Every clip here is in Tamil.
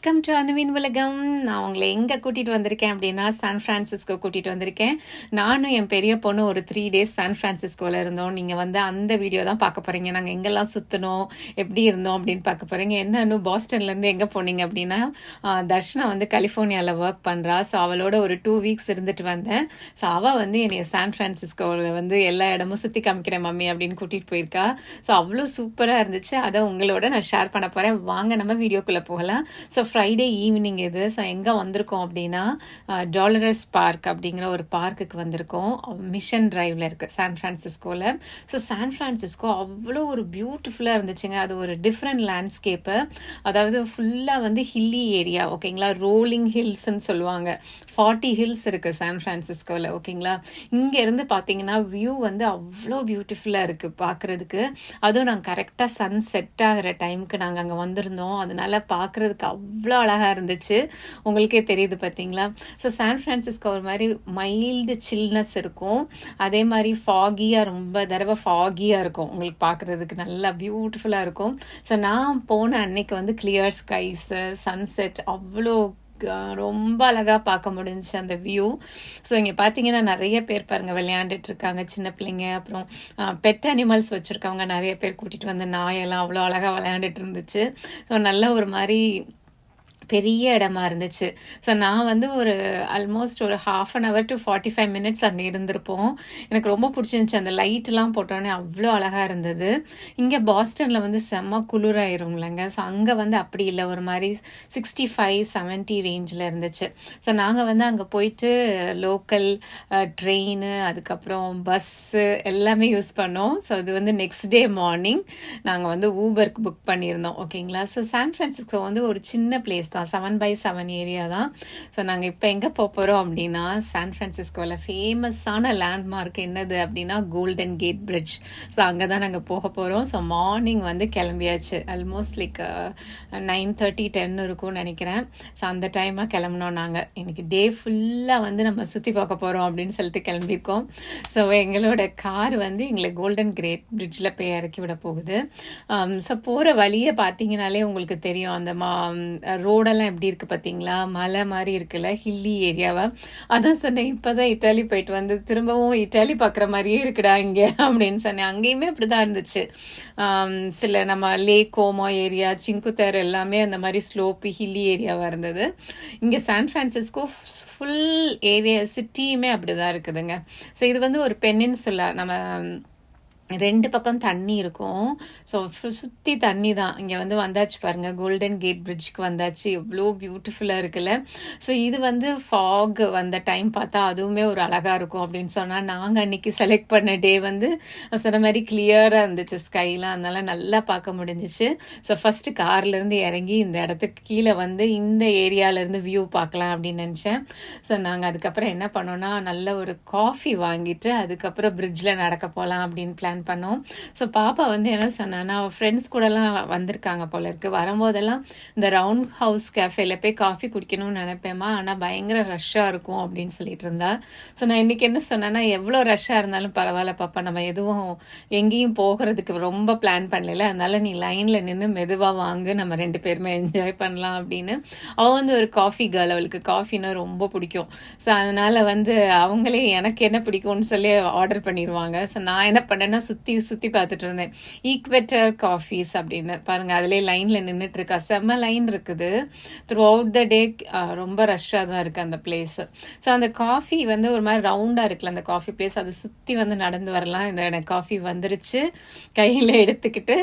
வெல்கம் டு அணுவின் உலகம் நான் உங்களை எங்கே கூட்டிகிட்டு வந்திருக்கேன் அப்படின்னா சான் ஃப்ரான்சிஸ்கோ கூட்டிகிட்டு வந்திருக்கேன். நானும் என் பெரிய பொண்ணு ஒரு த்ரீ டேஸ் சான் ஃப்ரான்சிஸ்கோவில் இருந்தோம். நீங்கள் வந்து அந்த வீடியோ தான் பார்க்க போகிறீங்க நாங்கள் எங்கெல்லாம் சுற்றினோம் எப்படி இருந்தோம் அப்படின்னு பார்க்க போகிறீங்க என்னன்னு பாஸ்டன்லேருந்து எங்கே போனீங்க அப்படின்னா தர்ஷனா வந்து கலிஃபோர்னியாவில் ஒர்க் பண்ணுறா ஸோ அவளோட ஒரு டூ வீக்ஸ் இருந்துட்டு வந்தேன். ஸோ அவள் வந்து என்னைய சான் ஃப்ரான்சிஸ்கோவில் வந்து எல்லா இடமும் சுற்றி காமிக்கிறேன் மம்மி அப்படின்னு கூட்டிகிட்டு போயிருக்கா. ஸோ அவ்வளோ சூப்பராக இருந்துச்சு. அதை உங்களோட நான் ஷேர் பண்ண போகிறேன் வாங்க நம்ம வீடியோக்குள்ளே போகலாம். ஸோ ஃப்ரைடே ஈவினிங் இது ஸோ எங்கே வந்திருக்கோம் அப்படின்னா டாலரஸ் பார்க் அப்படிங்கிற ஒரு பார்க்குக்கு வந்திருக்கோம். மிஷன் ட்ரைவில் இருக்குது சான் ஃப்ரான்சிஸ்கோவில் ஸோ சான் ஃப்ரான்சிஸ்கோ அவ்வளோ ஒரு பியூட்டிஃபுல்லாக இருந்துச்சுங்க. அது ஒரு டிஃப்ரெண்ட் லேண்ட்ஸ்கேப்பு அதாவது ஃபுல்லாக வந்து ஹில்லி ஏரியா ஓகேங்களா ரோலிங் ஹில்ஸ்ன்னு சொல்லுவாங்க. ஃபார்ட்டி ஹில்ஸ் இருக்குது சான் ஃப்ரான்சிஸ்கோவில் ஓகேங்களா இங்கேருந்து பார்த்தீங்கன்னா வியூ வந்து அவ்வளோ பியூட்டிஃபுல்லாக இருக்குது பார்க்குறதுக்கு அதுவும் நாங்கள் கரெக்டாக சன் செட் ஆகிற டைமுக்கு நாங்கள் அங்கே வந்திருந்தோம். அதனால பார்க்குறதுக்கு அவ்வளோ அழகாக இருந்துச்சு. உங்களுக்கே தெரியுது பார்த்தீங்களா ஸோ சான் ஃப்ரான்சிஸ்கோ ஒரு மாதிரி மைல்டு சில்னஸ் இருக்கும். அதே மாதிரி ஃபாகியாக ரொம்ப தடவை ஃபாகியாக இருக்கும். உங்களுக்கு பார்க்குறதுக்கு நல்லா பியூட்டிஃபுல்லாக இருக்கும். ஸோ நான் போன அன்னைக்கு வந்து கிளியர் ஸ்கைஸு சன்செட் அவ்வளோ ரொம்ப அழகாக பார்க்க முடிஞ்சுச்சு அந்த வியூ ஸோ இங்கே பார்த்தீங்கன்னா நிறைய பேர் பாருங்கள் விளையாண்டுட்டு இருக்காங்க சின்ன பிள்ளைங்க. அப்புறம் பெட் அனிமல்ஸ் வச்சுருக்கவங்க நிறைய பேர் கூட்டிகிட்டு வந்து நாயெல்லாம் அவ்வளோ அழகாக விளையாண்டுட்டு இருந்துச்சு ஸோ நல்ல ஒரு மாதிரி பெரிய இடமா இருந்துச்சு. ஸோ நான் வந்து ஒரு ஆல்மோஸ்ட் ஒரு half an hour to forty five minutes அங்கே இருந்திருப்போம். எனக்கு ரொம்ப பிடிச்சிருந்துச்சு. அந்த லைட்லாம் போட்டோன்னே அவ்வளோ அழகாக இருந்தது. இங்கே பாஸ்டனில் வந்து செம்ம குளிராயிரும்லங்க ஸோ அங்கே வந்து அப்படி இல்லை. ஒரு மாதிரி சிக்ஸ்டி ஃபைவ் செவன்ட்டி ரேஞ்சில் இருந்துச்சு. ஸோ நாங்கள் வந்து அங்கே போயிட்டு லோக்கல் ட்ரெயின் அதுக்கப்புறம் பஸ்ஸு எல்லாமே யூஸ் பண்ணோம். ஸோ இது வந்து நெக்ஸ்ட் டே மார்னிங் நாங்கள் வந்து ஊபருக்கு புக் பண்ணியிருந்தோம். ஓகேங்களா ஸோ சான் ஃப்ரான்சிஸ்கோ வந்து ஒரு சின்ன பிளேஸ் தான். செவன் பை செவன் ஏரியா தான். ஸோ நாங்கள் இப்போ எங்கே போக போகிறோம் அப்படின்னா சான் ஃப்ரான்சிஸ்கோவில் ஃபேமஸான லேண்ட்மார்க் என்னது அப்படின்னா கோல்டன் கேட் பிரிட்ஜ் ஸோ அங்கே தான் நாங்கள் போக போகிறோம் ஸோ மார்னிங் வந்து கிளம்பியாச்சு. Almost like nine thirty ten இருக்கும்னு நினைக்கிறேன். ஸோ அந்த டைமாக கிளம்புனோம் நாங்கள் இன்றைக்கி டே ஃபுல்லாக வந்து நம்ம சுற்றி பார்க்க போகிறோம் அப்படின்னு சொல்லிட்டு கிளம்பியிருக்கோம். ஸோ எங்களோட கார் வந்து எங்களை கோல்டன் கிரேட் பிரிட்ஜில் போய் இறக்கி விட போகுது. Um, ஸோ போகிற வழியை பார்த்தீங்கனாலே உங்களுக்கு தெரியும். அந்த மா ரோடெல்லாம் எப்படி இருக்குது பார்த்தீங்களா மலை மாதிரி இருக்குல்ல ஹில்லி ஏரியாவா அதான் சொன்னேன் இப்போ தான் இட்டாலி போயிட்டு வந்து திரும்பவும் இட்டாலி பார்க்குற மாதிரியே இருக்குடா இங்கே அப்படின்னு சொன்னேன். அங்கேயுமே அப்படி தான் இருந்துச்சு சில நம்ம லேக் கோமோ ஏரியா சிங்குத்தர் எல்லாமே அந்த மாதிரி ஸ்லோப்பு ஹில்லி ஏரியாவாக இருந்தது. இங்கே சான் ஃப்ரான்சிஸ்கோ ஃபுல் ஏரியா சிட்டியுமே அப்படி தான் இருக்குதுங்க. ஸோ இது வந்து ஒரு பென்னின்சுலா நம்ம ரெண்டு பக்கம் தண்ணி இருக்கும். ஸோ சுற்றி தண்ணி தான் இங்கே வந்து வந்தாச்சு பாருங்கள் கோல்டன் கேட் பிரிட்ஜுக்கு வந்தாச்சு. எவ்வளோ பியூட்டிஃபுல்லாக இருக்குல்ல. ஸோ இது வந்து ஃபாக் வந்த டைம் பார்த்தா அதுவுமே ஒரு அழகாக இருக்கும் அப்படின்னு சொன்னால் நாங்கள் அன்னைக்கு செலக்ட் பண்ண டே வந்து சொன்ன மாதிரி கிளியராக இருந்துச்சு ஸ்கைலாம் அதனால் நல்லா பார்க்க முடிஞ்சிச்சு. ஸோ ஃபஸ்ட்டு கார்லேருந்து இறங்கி இந்த இடத்துக்கு கீழே வந்து இந்த ஏரியாவிலேருந்து வியூ பார்க்கலாம் அப்படின்னு நினச்சேன். ஸோ நாங்கள் அதுக்கப்புறம் என்ன பண்ணோன்னா நல்ல ஒரு காஃபி வாங்கிட்டு அதுக்கப்புறம் பிரிட்ஜில் நடக்க போகலாம் அப்படின்னு பிளான் பண்ணோம். ஸோ பாப்பா வந்து என்ன சொன்னான்னா அவள் ஃப்ரெண்ட்ஸ் கூடலாம் வந்திருக்காங்க போல இருக்கு. வரும்போதெல்லாம் இந்த ரவுண்ட் ஹவுஸ் கேஃபேல போய் காஃபி குடிக்கணும்னு நினைப்பேம்மா. ஆனால் பயங்கர ரஷ்ஷாக இருக்கும் அப்படின்னு சொல்லிட்டு இருந்தா. ஸோ நான் இன்னைக்கு என்ன சொன்னேன்னா எவ்வளோ ரஷ்ஷாக இருந்தாலும் பரவாயில்ல பாப்பா. நம்ம எதுவும் எங்கேயும் போகிறதுக்கு ரொம்ப பிளான் பண்ணல அதனால நீ லைனில் நின்று மெதுவாக வாங்கு. நம்ம ரெண்டு பேருமே என்ஜாய் பண்ணலாம் அப்படின்னு. அவள் வந்து ஒரு காஃபி கேர்ள் அவளுக்கு காஃபின்னா ரொம்ப பிடிக்கும். ஸோ அதனால் வந்து அவங்களே எனக்கு என்ன பிடிக்கும்னு சொல்லி ஆர்டர் பண்ணிடுவாங்க ஸோ நான் என்ன பண்ணேன்னா சுற்றி சுற்றி பார்த்துட்டு இருந்தேன் ஈக்வெட்டர் காஃபீஸ் அப்படின்னு. பாருங்கள் அதிலே லைனில் நின்றுட்டுருக்கா செம்ம லைன் இருக்குது. த்ரூ அவுட் த டே ரொம்ப ரஷ்ஷாக தான் இருக்குது அந்த பிளேஸு ஸோ அந்த காஃபி வந்து ஒரு மாதிரி ரவுண்டாக இருக்குல்ல அந்த காஃபி பிளேஸ் அதை சுற்றி வந்து நடந்து வரலாம். இந்த எனக்கு காஃபி வந்துருச்சு. கையில் எடுத்துக்கிட்டு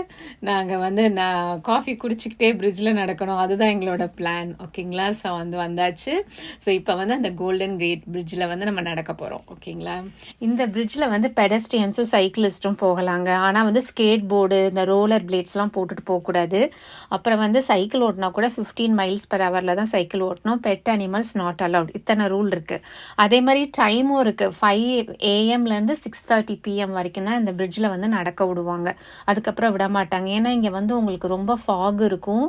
நாங்கள் வந்து நான் காஃபி குடிச்சிக்கிட்டே பிரிட்ஜில் நடக்கணும். அதுதான் எங்களோட பிளான் ஓகேங்களா ஸோ வந்து வந்தாச்சு. ஸோ இப்போ வந்து அந்த கோல்டன் கேட் பிரிட்ஜில் வந்து நம்ம நடக்க போகிறோம் ஓகேங்களா இந்த பிரிட்ஜில் வந்து பெடஸ்ட்ரியன்ஸும் சைக்கிளிஸ்ட்டும் போகலாங்க. ஆனால் வந்து ஸ்கேட் போர்டு இந்த ரோலர் பிளேட்ஸ்லாம் போட்டுட்டு போகக்கூடாது. அப்புறம் வந்து சைக்கிள் ஓட்டினா கூட ஃபிஃப்டீன் மைல்ஸ் பர் ஹவரில் தான் சைக்கிள் ஓட்டணும். பெட் அனிமல்ஸ் நாட் அலவுட் இத்தனை ரூல் இருக்குது அதே மாதிரி டைமும் இருக்குது ஃபைவ் ஏஎம்லேருந்து சிக்ஸ் தேர்ட்டி பிஎம் வரைக்கும் தான் இந்த பிரிட்ஜில் வந்து நடக்க விடுவாங்க. அதுக்கப்புறம் விட மாட்டாங்க. ஏன்னா இங்கே வந்து உங்களுக்கு ரொம்ப ஃபாக் இருக்கும்.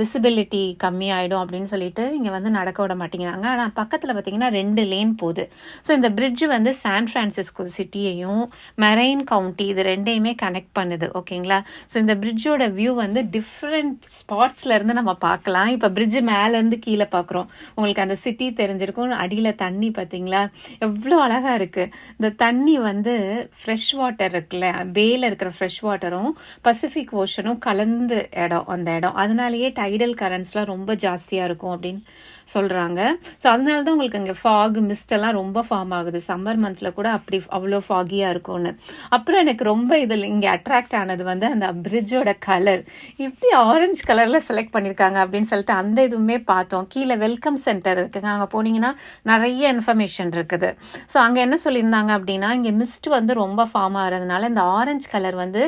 விசிபிலிட்டி கம்மியாயிடும் அப்படின்னு சொல்லிட்டு இங்கே வந்து நடக்க விட மாட்டேங்கிறாங்க. ஆனால் பக்கத்தில் பார்த்தீங்கன்னா ரெண்டு லேன் போகுது. ஸோ இந்த பிரிட்ஜ் வந்து சான் ஃப்ரான்சிஸ்கோ சிட்டியையும் மெரைன் கவுண்ட் கவுண்டி இது ரெண்டையுமே கனெக்ட் பண்ணுது ஓகேங்களா ஸோ இந்த பிரிட்ஜோட வியூ வந்து டிஃப்ரெண்ட் ஸ்பாட்ஸ்ல இருந்து நம்ம பார்க்கலாம். இப்போ பிரிட்ஜ் மேலேருந்து கீழே பார்க்குறோம். உங்களுக்கு அந்த சிட்டி தெரிஞ்சிருக்கும். அடியில் தண்ணி பார்த்தீங்களா எவ்வளோ அழகாக இருக்குது இந்த தண்ணி வந்து ஃப்ரெஷ் வாட்டர் இருக்குல்ல? பேயில் இருக்கிற ஃப்ரெஷ் வாட்டரும் பசிஃபிக் ஓஷனும் கலந்து இடம் அந்த இடம். அதனாலேயே டைடல் கரண்ட்ஸ்லாம் ரொம்ப ஜாஸ்தியாக இருக்கும் அப்படின்னு சொல்கிறாங்க ஸோ அதனால தான் உங்களுக்கு அங்கே ஃபாக் மிஸ்ட் எல்லாம் ரொம்ப ஃபார்ம் ஆகுது. சம்மர் மந்தில் கூட அப்படி அவ்வளோ ஃபாகியாக இருக்கும்னு. அப்புறம் எனக்கு ரொம்ப இதில் இங்கே அட்ராக்ட் ஆனது வந்து அந்த பிரிட்ஜோட கலர் இப்படி ஆரஞ்சு கலரில் செலக்ட் பண்ணியிருக்காங்க அப்படின்னு சொல்லிட்டு அந்த இதுவுமே பார்த்தோம். கீழே வெல்கம் சென்டர் இருக்குங்க. அங்கே போனீங்கன்னா நிறைய இன்ஃபர்மேஷன் இருக்குது. ஸோ அங்கே என்ன சொல்லியிருந்தாங்க அப்படின்னா இங்கே மிஸ்ட் வந்து ரொம்ப ஃபார்ம் ஆகிறதுனால இந்த ஆரஞ்சு கலர் வந்து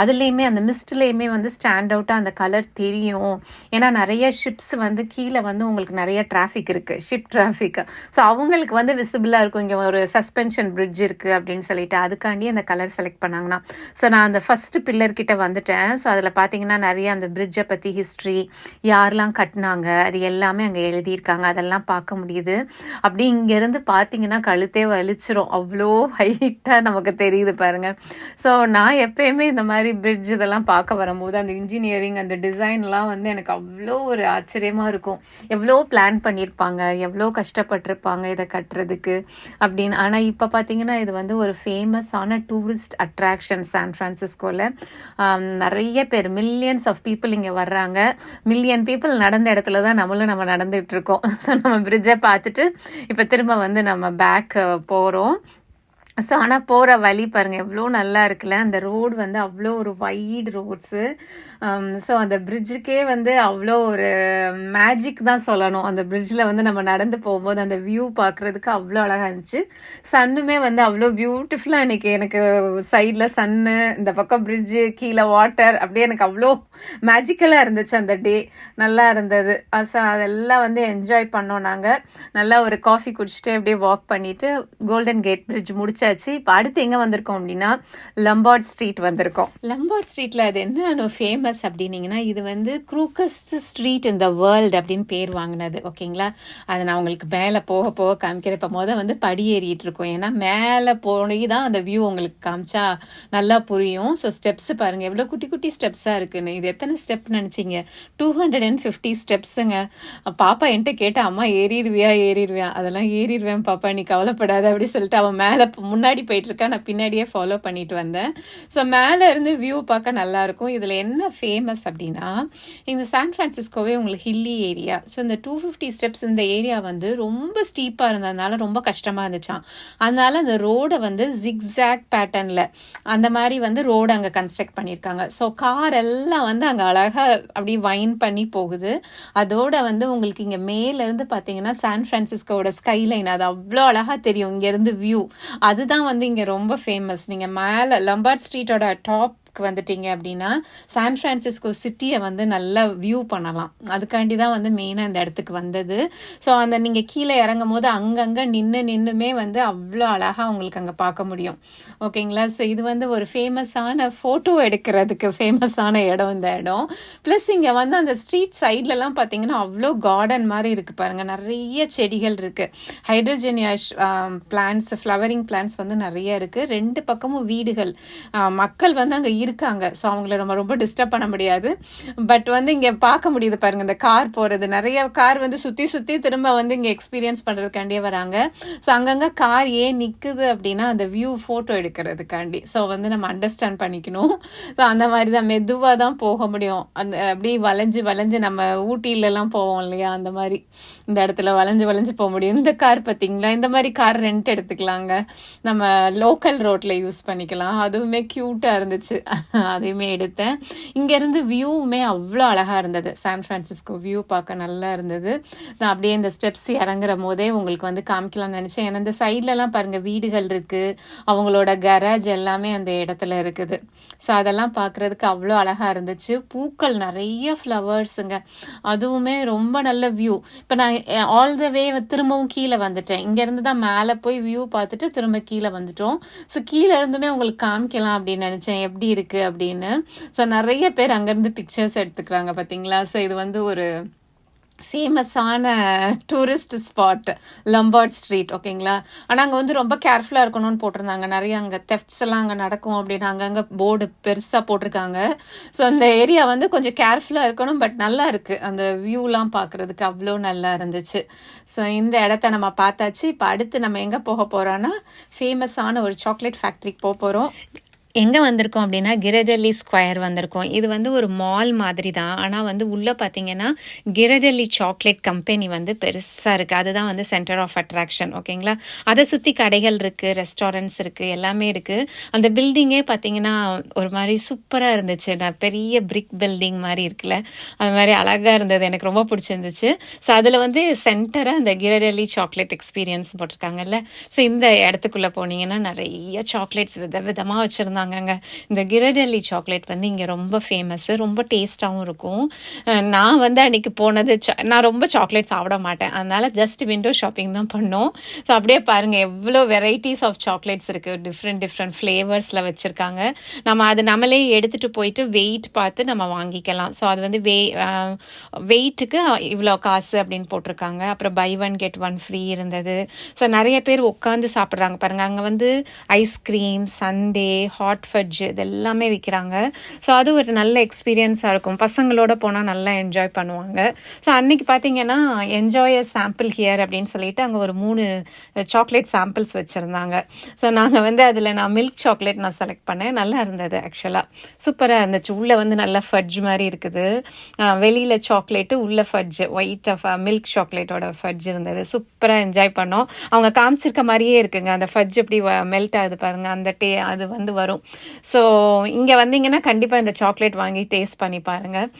அதுலேயுமே அந்த மிஸ்ட்லேயுமே வந்து ஸ்டாண்ட் அவுட்டாக அந்த கலர் தெரியும். ஏன்னா நிறைய ஷிப்ஸ் வந்து கீழே வந்து உங்களுக்கு நிறைய டிராஃபிக் இருக்குது ஷிப் டிராஃபிக் ஸோ அவங்களுக்கு வந்து விசிபிளாக இருக்கும். இங்கே ஒரு சஸ்பென்ஷன் பிரிட்ஜ் இருக்குது அப்படின்னு சொல்லிட்டு. அதுக்காண்டி அந்த கலர் செலக்ட் பண்ணாங்கன்னா ஸோ நான் அந்த ஃபஸ்ட்டு பில்லர்கிட்ட வந்துட்டேன். ஸோ அதில் பார்த்தீங்கன்னா நிறைய அந்த பிரிட்ஜை பற்றி ஹிஸ்ட்ரி யாரெல்லாம் கட்டினாங்க அது எல்லாமே அங்கே எழுதியிருக்காங்க. அதெல்லாம் பார்க்க முடியுது. அப்படி இங்கேருந்து பார்த்தீங்கன்னா கழுத்தே வலிச்சிரும். அவ்வளோ ஹைட்டாக நமக்கு தெரியுது பாருங்கள் ஸோ நான் எப்பயுமே இந்த மாதிரி பிரிட்ஜ் இதெல்லாம் பார்க்க வரும்போது அந்த இன்ஜினியரிங் அந்த டிசைன்லாம் வந்து எனக்கு அவ்வளோ ஒரு ஆச்சரியமாக இருக்கும். எவ்வளோ பிளான் பண்ணியிருப்பாங்க எவ்வளோ கஷ்டப்பட்டிருப்பாங்க இதை கட்டுறதுக்கு அப்படின்னு. ஆனால் இப்போ பார்த்தீங்கன்னா இது வந்து ஒரு ஃபேமஸான டூரிஸ்ட் அட்ராக்ஷன் சான் ஃப்ரான்சிஸ்கோவில் நிறைய பேர் மில்லியன்ஸ் ஆஃப் பீப்புள் இங்கே வர்றாங்க. மில்லியன் பீப்புள் நடந்த இடத்துல தான் நம்மளும் நம்ம நடந்துகிட்ருக்கோம் ஸோ நம்ம பிரிட்ஜை பார்த்துட்டு இப்போ திரும்ப வந்து நம்ம பேக் போகிறோம் ஸோ ஆனால் போகிற வழி பாருங்கள் எவ்வளோ நல்லா இருக்குல்ல? அந்த ரோடு வந்து அவ்வளோ ஒரு வைட் ரோட்ஸு ஸோ அந்த பிரிட்ஜுக்கே வந்து அவ்வளோ ஒரு மேஜிக் தான் சொல்லணும். அந்த பிரிட்ஜில் வந்து நம்ம நடந்து போகும்போது அந்த வியூ பார்க்குறதுக்கு அவ்வளோ அழகாக இருந்துச்சு. சன்னுமே வந்து அவ்வளோ பியூட்டிஃபுல்லாக இன்றைக்கி எனக்கு சைடில் சன்னு இந்த பக்கம் பிரிட்ஜு கீழே வாட்டர் அப்படியே எனக்கு அவ்வளோ மேஜிக்கலாக இருந்துச்சு அந்த டே நல்லா இருந்தது. Uh, ஸோ அதெல்லாம் வந்து என்ஜாய் பண்ணோம் நாங்கள் நல்லா ஒரு காஃபி குடிச்சிட்டு அப்படியே வாக் பண்ணிவிட்டு கோல்டன் கேட் பிரிட்ஜ் முடிச்சு முடிச்சாச்சு இப்போ அடுத்து எங்கே வந்திருக்கோம் அப்படின்னா லம்பார்ட் ஸ்ட்ரீட் வந்திருக்கோம். லம்பார்ட் ஸ்ட்ரீட்டில் அது என்ன ஃபேமஸ் அப்படின்னீங்கன்னா இது வந்து க்ரூக்கஸ்ட் ஸ்ட்ரீட் இந்த வேர்ல்டு அப்படின்னு பேர் வாங்கினது ஓகேங்களா? அதை நான் உங்களுக்கு மேலே போக போக காமிக்கிறேன். இப்போ மொதல் வந்து படி ஏறிட்டு இருக்கோம். ஏன்னா மேலே போய் தான் அந்த வியூ உங்களுக்கு காமிச்சா நல்லா புரியும். ஸோ ஸ்டெப்ஸ் பாருங்கள் எவ்வளோ குட்டி குட்டி ஸ்டெப்ஸாக இருக்குன்னு. இது எத்தனை ஸ்டெப் நினச்சிங்க? டூ ஹண்ட்ரட் அண்ட் ஃபிஃப்டி ஸ்டெப்ஸுங்க பாப்பா என்கிட்ட கேட்டால் அம்மா ஏறிடுவியா ஏறிடுவேன் அதெல்லாம் ஏறிடுவேன் பாப்பா. நீ கவலைப்படாத அப்படி சொல்லிட்டு அவன் மேலே முன்னாடி போயிட்டுருக்கேன். நான் பின்னாடியே ஃபாலோ பண்ணிட்டு வந்தேன். ஸோ மேலே இருந்து வியூ பார்க்க நல்லாயிருக்கும். இதில் என்ன ஃபேமஸ் அப்படின்னா இந்த சான் ஃப்ரான்சிஸ்கோவே உங்களுக்கு ஹில்லி ஏரியா ஸோ இந்த டூ ஃபிஃப்டி ஸ்டெப்ஸ் இந்த ஏரியா வந்து ரொம்ப ஸ்டீப்பாக இருந்ததுனால ரொம்ப கஷ்டமாக இருந்துச்சான் அதனால் அந்த ரோடை வந்து ஜிக்ஸாக் பேட்டர்னில் அந்த மாதிரி வந்து ரோடு அங்கே கன்ஸ்ட்ரக்ட் பண்ணியிருக்காங்க. ஸோ கார் எல்லாம் வந்து அங்கே அழகாக அப்படி வைன் பண்ணி போகுது. அதோட வந்து உங்களுக்கு இங்கே மேலேருந்து பார்த்தீங்கன்னா சான் ஃப்ரான்சிஸ்கோட ஸ்கைலைன் அது அவ்வளோ அழகாக தெரியும். இங்கேருந்து வியூ அது அதுதான் வந்து இங்கே ரொம்ப ஃபேமஸ் நீங்கள் மேலே லம்பார்ட் ஸ்ட்ரீட்டோட டாப் வந்துட்டீங்க அப்படின்னா சான் ஃப்ரான்சிஸ்கோ சிட்டியை வந்து நல்லா வியூ பண்ணலாம். அதுக்காண்டி தான் வந்து மெயினாக இந்த இடத்துக்கு வந்தது. ஸோ அந்த நீங்கள் கீழே இறங்கும் போது அங்கங்கே நின்று நின்றுமே வந்து அவ்வளோ அழகாக உங்களுக்கு அங்கே பார்க்க முடியும். ஓகேங்களா? ஸோ இது வந்து ஒரு ஃபேமஸான ஃபோட்டோ எடுக்கிறதுக்கு ஃபேமஸான இடம் இந்த இடம். ப்ளஸ் இங்கே வந்து அந்த ஸ்ட்ரீட் சைட்லலாம் பார்த்தீங்கன்னா அவ்வளோ கார்டன் மாதிரி இருக்குது பாருங்கள் நிறைய செடிகள் இருக்குது ஹைட்ரஜனியா பிளான்ஸ் ஃப்ளவரிங் பிளான்ஸ் வந்து நிறைய இருக்குது ரெண்டு பக்கமும் வீடுகள். மக்கள் வந்து அங்கே இருக்காங்க. ஸோ அவங்கள நம்ம ரொம்ப டிஸ்டர்ப் பண்ண முடியாது. பட் வந்து இங்கே பார்க்க முடியுது பாருங்க இந்த கார் போகிறது நிறைய கார் வந்து சுற்றி சுற்றி திரும்ப வந்து இங்கே எக்ஸ்பீரியன்ஸ் பண்ணுறதுக்காண்டியே வராங்க. ஸோ அங்கங்கே கார் ஏன் நிற்குது அப்படின்னா அந்த வியூ ஃபோட்டோ எடுக்கிறதுக்காண்டி. ஸோ வந்து நம்ம அண்டர்ஸ்டாண்ட் பண்ணிக்கணும். ஸோ அந்த மாதிரி தான் மெதுவாக தான் போக முடியும். அந்த அப்படியே வளைஞ்சு வளைஞ்சு நம்ம ஊட்டியிலலாம் போவோம் இல்லையா? அந்த மாதிரி. இந்த இடத்துல வளைஞ்சு வளைஞ்சு போக முடியும். இந்த கார் பார்த்தீங்களா? இந்த மாதிரி கார் ரெண்ட் எடுத்துக்கலாங்க. நம்ம லோக்கல் ரோட்டில் யூஸ் பண்ணிக்கலாம். அதுவுமே க்யூட்டாக இருந்துச்சு. அதையுமே எடுத்தேன். இங்கேருந்து வியூவுமே அவ்வளோ அழகாக இருந்தது. சான் ஃப்ரான்சிஸ்கோ வியூ பார்க்க நல்லா இருந்தது. நான் அப்படியே இந்த ஸ்டெப்ஸ் இறங்குற போதே உங்களுக்கு வந்து காமிக்கலாம்னு நினச்சேன். ஏன்னா இந்த சைட்லலாம் பாருங்கள் வீடுகள் இருக்குது அவங்களோட கராஜ் எல்லாமே அந்த இடத்துல இருக்குது. ஸோ அதெல்லாம் பார்க்குறதுக்கு அவ்வளோ அழகாக இருந்துச்சு. பூக்கள் நிறைய ஃப்ளவர்ஸுங்க அதுவுமே ரொம்ப நல்ல வியூ இப்போ நான் ஆல் த வே திரும்பவும் கீழே வந்துட்டேன். இங்கேருந்து தான் மேலே போய் வியூ பார்த்துட்டு திரும்ப கீழே வந்துட்டோம். ஸோ கீழே இருந்துமே உங்களுக்கு காமிக்கலாம் அப்படின்னு நினச்சேன். எப்படி இருக்குது அப்படின்னு. ஸோ நிறைய பேர் அங்கேருந்து பிக்சர்ஸ் எடுத்துக்கிறாங்க பார்த்தீங்களா? ஸோ இது வந்து ஒரு ஃபேமஸான டூரிஸ்ட் ஸ்பாட் லம்பார்ட் ஸ்ட்ரீட் ஓகேங்களா ஆனால் அங்கே வந்து ரொம்ப கேர்ஃபுல்லாக இருக்கணும்னு போட்டிருந்தாங்க. நிறைய அங்கே தெஃப்ட்ஸ் எல்லாம் அங்கே நடக்கும் அப்படின்னு அங்கங்கே போர்டு பெருசாக போட்டிருக்காங்க. ஸோ அந்த ஏரியா வந்து கொஞ்சம் கேர்ஃபுல்லாக இருக்கணும் பட் நல்லா இருக்குது அந்த வியூலாம் பார்க்குறதுக்கு அவ்வளோ நல்லா இருந்துச்சு. ஸோ இந்த இடத்த நம்ம பார்த்தாச்சு. இப்போ அடுத்து நம்ம எங்கே போக போகிறோன்னா ஃபேமஸான ஒரு சாக்லேட் ஃபேக்ட்ரிக்கு போக போகிறோம் எங்கே வந்திருக்கோம் அப்படின்னா கிரஜல்லி ஸ்கொயர் வந்திருக்கோம். இது வந்து ஒரு மால் மாதிரி தான் ஆனால் வந்து உள்ளே பார்த்தீங்கன்னா கிரஜல்லி சாக்லேட் கம்பெனி வந்து பெருசாக இருக்குது அதுதான் வந்து சென்டர் ஆஃப் அட்ராக்ஷன் ஓகேங்களா அதை சுற்றி கடைகள் இருக்குது ரெஸ்டாரண்ட்ஸ் இருக்குது எல்லாமே இருக்குது அந்த பில்டிங்கே பார்த்தீங்கன்னா ஒரு மாதிரி சூப்பராக இருந்துச்சு. நான் பெரிய பிரிக் பில்டிங் மாதிரி இருக்குல்ல அது மாதிரி அழகாக இருந்தது. எனக்கு ரொம்ப பிடிச்சிருந்துச்சு. ஸோ அதில் வந்து சென்டராக அந்த கிரடலி சாக்லேட் எக்ஸ்பீரியன்ஸ் போட்டிருக்காங்கல்ல. ஸோ இந்த இடத்துக்குள்ளே போனீங்கன்னா நிறைய சாக்லேட்ஸ் வித விதமாக வச்சுருந்தாங்கங்க இந்த கிரடல்லி சாக்லேட் வந்து இங்கே ரொம்ப ஃபேமஸ்ஸு ரொம்ப டேஸ்ட்டாகவும் இருக்கும். நான் வந்து அன்றைக்கி போனது நான் ரொம்ப சாக்லேட் சாப்பிட மாட்டேன். அதனால் ஜஸ்ட் விண்டோ ஷாப்பிங் தான் பண்ணோம். ஸோ அப்படியே பாருங்கள் எவ்வளோ வெரைட்டிஸ் ஆஃப் சாக்லேட்ஸ் இருக்குது டிஃப்ரெண்ட் டிஃப்ரெண்ட் ஃப்ளேவர்ஸில் வச்சுருக்காங்க. நம்ம அது நம்மளே எடுத்துகிட்டு போயிட்டு வெயிட் பார்த்து நம்ம வாங்கிக்கலாம். ஸோ அது வந்து வெய் வெயிட்டுக்கு இவ்வளோ காசு அப்படின்னு போட்டிருக்காங்க. அப்புறம் buy one get one free இருந்தது. ஸோ நிறைய பேர் உட்காந்து சாப்பிட்றாங்க. பாருங்கள் அங்கே வந்து ஐஸ்கிரீம் சண்டே ஹாட் ஃபட்ஜ் இது எல்லாமே விற்கிறாங்க ஸோ அது ஒரு நல்ல எக்ஸ்பீரியன்ஸாக இருக்கும். பசங்களோட போனால் நல்லா என்ஜாய் பண்ணுவாங்க. ஸோ அன்றைக்கி பார்த்தீங்கன்னா என்ஜாய் அ சாம்பிள் ஹியர் அப்படின்னு சொல்லிட்டு அங்கே ஒரு மூணு சாக்லேட் சாம்பிள்ஸ் வச்சுருந்தாங்க. ஸோ நாங்கள் வந்து அதில் நான் மில்க் சாக்லேட் நான் செலக்ட் பண்ணேன். நல்லா இருந்தது ஆக்சுவலாக சூப்பராக இருந்துச்சு. உள்ளே வந்து நல்லா ஃபட்ஜ் மாதிரி இருக்குது. வெளியில் சாக்லேட்டு உள்ள ஃபட்ஜ் ஒயிட் ஆஃப் மில்க் சாக்லேட்டோட ஃபட்ஜ் இருந்தது. சூப்பராக என்ஜாய் பண்ணோம். அவங்க காமிச்சிருக்க மாதிரியே இருக்குங்க. அந்த ஃபட்ஜ் எப்படி மெல்ட் ஆகுது பாருங்கள் அந்த டே அது வந்து வரும். ஸோ இங்கே வந்தீங்கன்னா கண்டிப்பாக இந்த சாக்லேட் வாங்கி டேஸ்ட் பண்ணி பாருங்கள்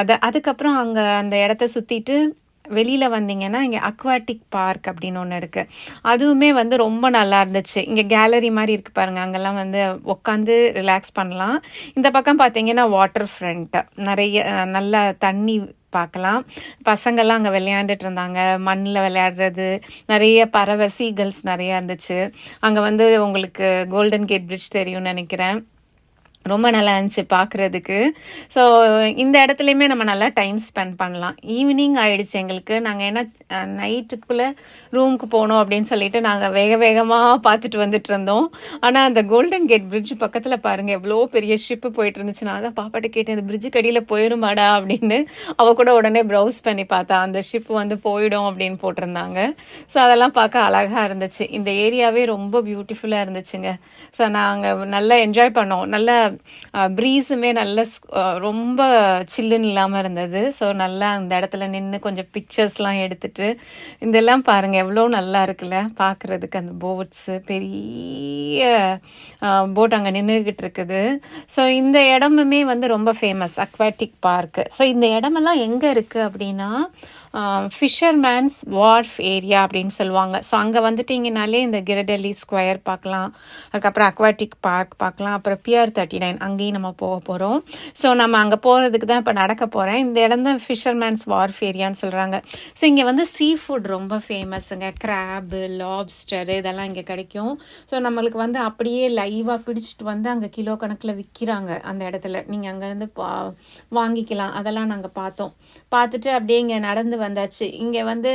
அது அதுக்கப்புறம் அங்கே அந்த இடத்த சுற்றிட்டு வெளியில் வந்தீங்கன்னா இங்கே அக்வாட்டிக் பார்க் அப்படின்னு ஒன்று இருக்குது அதுவுமே வந்து ரொம்ப நல்லா இருந்துச்சு. இங்கே கேலரி மாதிரி இருக்குது பாருங்கள் அங்கெல்லாம் வந்து உட்காந்து ரிலாக்ஸ் பண்ணலாம். இந்த பக்கம் பார்த்தீங்கன்னா வாட்டர் ஃப்ரண்ட் நிறைய நல்ல தண்ணி பார்க்கலாம். பசங்கள்லாம் அங்கே விளையாண்டுட்டு இருந்தாங்க. மண்ணில் விளையாடுறது நிறைய பறவை சீகல்ஸ் நிறையா இருந்துச்சு. அங்கே வந்து உங்களுக்கு கோல்டன் கேட் பிரிட்ஜ் தெரியும்னு நினைக்கிறேன். ரொம்ப நல்லா இருந்துச்சு பார்க்குறதுக்கு ஸோ இந்த இடத்துலையுமே நம்ம நல்லா டைம் ஸ்பெண்ட் பண்ணலாம். ஈவினிங் ஆயிடுச்சு எங்களுக்கு. நாங்கள் என்ன நைட்டுக்குள்ளே ரூமுக்கு போகணும் அப்படின்னு சொல்லிட்டு நாங்கள் வேக வேகமாக பார்த்துட்டு வந்துட்டு இருந்தோம். ஆனால் அந்த கோல்டன் கேட் பிரிட்ஜ் பக்கத்தில் பாருங்கள் எவ்வளோ பெரிய ஷிப்பு போயிட்டு இருந்துச்சு. நான் தான் பாப்பாட்ட கேட்டேன் இந்த பிரிட்ஜு கடியில் போயிருமாடா? அப்படின்னு. அவள் கூட உடனே ப்ரௌஸ் பண்ணி பார்த்தா அந்த ஷிப் வந்து போயிடும் அப்படின்னு போட்டிருந்தாங்க. ஸோ அதெல்லாம் பார்க்க அழகாக இருந்துச்சு. இந்த ஏரியாவே ரொம்ப பியூட்டிஃபுல்லாக இருந்துச்சுங்க. ஸோ நாங்கள் நல்லா என்ஜாய் பண்ணோம். நல்லா ப்ரீஸுமே நல்ல ரொம்ப சில்லுன்னு இல்லாமல் இருந்தது. ஸோ நல்லா அந்த இடத்துல நின்று கொஞ்சம் பிக்சர்ஸ்லாம் எடுத்துட்டு இதெல்லாம் பாருங்கள் எவ்வளோ நல்லா இருக்குல்ல? பார்க்குறதுக்கு அந்த போட்ஸு பெரிய போட் அங்கே நின்றுக்கிட்டு இருக்குது. ஸோ இந்த இடமுமே வந்து ரொம்ப ஃபேமஸ் அக்வாட்டிக் பார்க்கு ஸோ இந்த இடமெல்லாம் எங்கே இருக்குது அப்படின்னா ஃபிஷர்மேன்ஸ் வார்ஃப் ஏரியா அப்படின்னு சொல்லுவாங்க. ஸோ அங்கே வந்துட்டிங்கனாலே இந்த கிரடலி ஸ்கொயர் பார்க்கலாம். அதுக்கப்புறம் அக்வாட்டிக் பார்க் பார்க்கலாம். அப்புறம் பிஆர் தேர்ட்டி நைன் அங்கேயும் நம்ம போக போகிறோம் ஸோ நம்ம அங்கே போகிறதுக்கு தான் இப்போ நடக்க போகிறேன் இந்த இடம் தான் ஃபிஷர்மேன்ஸ் வார்ஃப் ஏரியான்னு சொல்கிறாங்க ஸோ இங்கே வந்து சீ ஃபுட் ரொம்ப ஃபேமஸுங்க கிராபு லாப்ஸ்டரு இதெல்லாம் இங்கே கிடைக்கும். ஸோ நம்மளுக்கு வந்து அப்படியே லைவாக பிடிச்சிட்டு வந்து அங்கே கிலோ கணக்கில் விற்கிறாங்க அந்த இடத்துல. நீங்கள் அங்கேருந்து பா வாங்கிக்கலாம். அதெல்லாம் நாங்கள் பார்த்தோம். பார்த்துட்டு அப்படியே இங்கே நடந்து வந்தாச்சு. இங்கே வந்து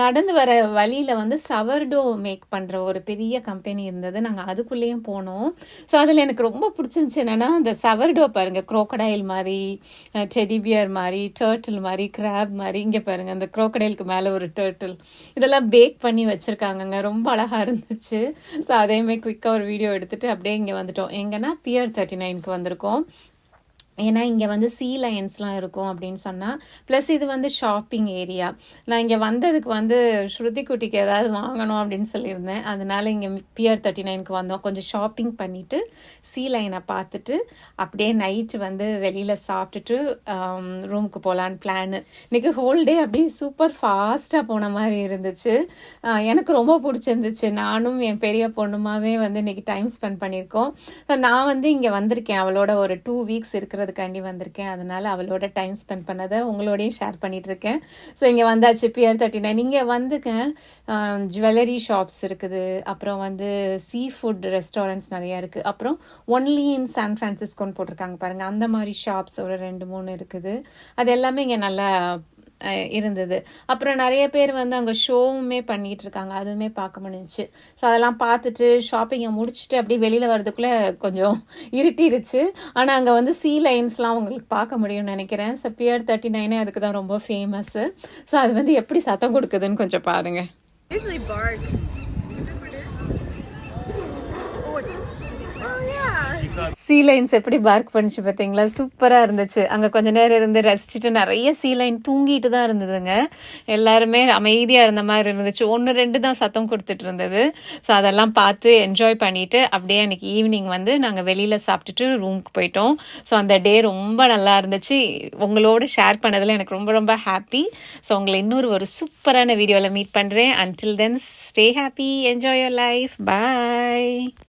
நடந்து வர வழியில் வந்து சவர்டோ மேக் பண்ணுற ஒரு பெரிய கம்பெனி இருந்தது. நாங்கள் அதுக்குள்ளேயும் போனோம். ஸோ அதில் எனக்கு ரொம்ப பிடிச்சிருந்துச்சு. என்னென்னா அந்த சவர்டோ பாருங்கள் க்ரோக்கடைல் மாதிரி டெடிபியர் மாதிரி டேர்ட்டில் மாதிரி கிராப் மாதிரி. இங்கே பாருங்கள் அந்த crocodileக்கு மேலே ஒரு டேர்ட்டில் இதெல்லாம் பேக் பண்ணி வச்சுருக்காங்கங்க. ரொம்ப அழகாக இருந்துச்சு. ஸோ அதேமாதிரி குயிக்காக ஒரு வீடியோ எடுத்துகிட்டு அப்படியே இங்கே வந்துட்டோம். எங்கன்னா பியர் தேர்ட்டி நைனுக்கு வந்திருக்கோம். ஏன்னா இங்கே வந்து சீ லைன்ஸ்லாம் இருக்கும் அப்படின்னு சொன்னால் ப்ளஸ் இது வந்து ஷாப்பிங் ஏரியா நான் இங்கே வந்ததுக்கு வந்து ஸ்ருதி குட்டிக்கு ஏதாவது வாங்கணும் அப்படின்னு சொல்லியிருந்தேன். அதனால இங்கே பிஆர் தேர்ட்டி நைனுக்கு வந்தோம். கொஞ்சம் ஷாப்பிங் பண்ணிவிட்டு சீ லைனை பார்த்துட்டு அப்படியே நைட்டு வந்து வெளியில் சாப்பிட்டுட்டு um, ரூமுக்கு போகலான்னு பிளானு இன்றைக்கி ஹோல் டே அப்படியே சூப்பர் ஃபாஸ்ட்டாக போன மாதிரி இருந்துச்சு. எனக்கு ரொம்ப பிடிச்சிருந்துச்சு. நானும் என் பெரிய பொண்ணுமாவே வந்து இன்னைக்கு டைம் ஸ்பெண்ட் பண்ணியிருக்கோம். ஸோ நான் வந்து இங்கே வந்திருக்கேன். அவளோட ஒரு டூ வீக்ஸ் பண்ணுறதுக்காண்டி வந்திருக்கேன். அதனால் அவளோட டைம் ஸ்பெண்ட் பண்ணதை உங்களோடையும் ஷேர் பண்ணிட்டு இருக்கேன் ஸோ இங்கே வந்தாச்சு பிஆர் தேர்ட்டி நைன் இங்கே வந்துங்க ஜுவல்லரி ஷாப்ஸ் இருக்குது. அப்புறம் வந்து சீ ஃபுட் ரெஸ்டாரண்ட்ஸ் நிறையா இருக்குது அப்புறம் ஒன்லி இன் சான் ஃப்ரான்சிஸ்கோன்னு போட்டிருக்காங்க பாருங்கள் அந்த மாதிரி ஷாப்ஸ் ஒரு ரெண்டு மூணு இருக்குது. அது எல்லாமே இங்கே நல்லா இருந்தது. அப்புறம் நிறைய பேர் வந்து அங்கே ஷோவுமே பண்ணிகிட்டு இருக்காங்க அதுவுமே பார்க்க முடிஞ்சுச்சு. ஸோ அதெல்லாம் பார்த்துட்டு ஷாப்பிங்கை முடிச்சுட்டு அப்படியே வெளியில் வரதுக்குள்ளே கொஞ்சம் இருட்டிருச்சு. ஆனால் அங்கே வந்து சீ லைன்ஸ்லாம் உங்களுக்கு பார்க்க முடியும்னு நினைக்கிறேன். ஸோ பியர் தேர்ட்டி நைனே அதுக்கு தான் ரொம்ப ஃபேமஸ்ஸு ஸோ அது வந்து எப்படி சத்தம் கொடுக்குதுன்னு கொஞ்சம் பாருங்கள் சீ லைன்ஸ் எப்படி பார்க் பண்ணிச்சு பார்த்தீங்களா? சூப்பராக இருந்துச்சு. அங்கே கொஞ்ச நேரம் இருந்து ரசிச்சுட்டு நிறைய சீ லைன் தூங்கிட்டு தான் இருந்ததுங்க. எல்லாருமே அமைதியாக இருந்த மாதிரி இருந்துச்சு. ஒன்று ரெண்டு தான் சத்தம் கொடுத்துட்டு இருந்தது. ஸோ அதெல்லாம் பார்த்து என்ஜாய் பண்ணிட்டு அப்படியே அன்னைக்கு ஈவினிங் வந்து நாங்கள் வெளியில் சாப்பிட்டுட்டு ரூமுக்கு போயிட்டோம். ஸோ அந்த டே ரொம்ப நல்லா இருந்துச்சு. உங்களோட ஷேர் பண்ணதில் எனக்கு ரொம்ப ரொம்ப ஹாப்பி ஸோ உங்களை இன்னொரு ஒரு சூப்பரான வீடியோவில் மீட் பண்ணுறேன் until then stay happy enjoy your life bye